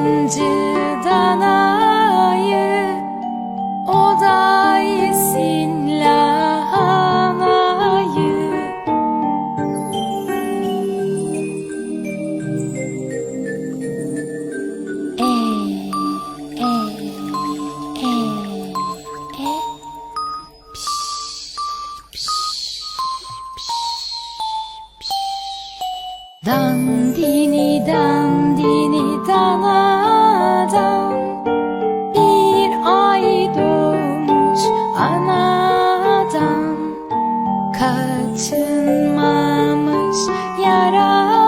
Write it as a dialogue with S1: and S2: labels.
S1: Yabancı danayı O da yesin lahanayı. E, e, e, e Piş, piş, piş, piş Dandini dan kaçınmamış yara.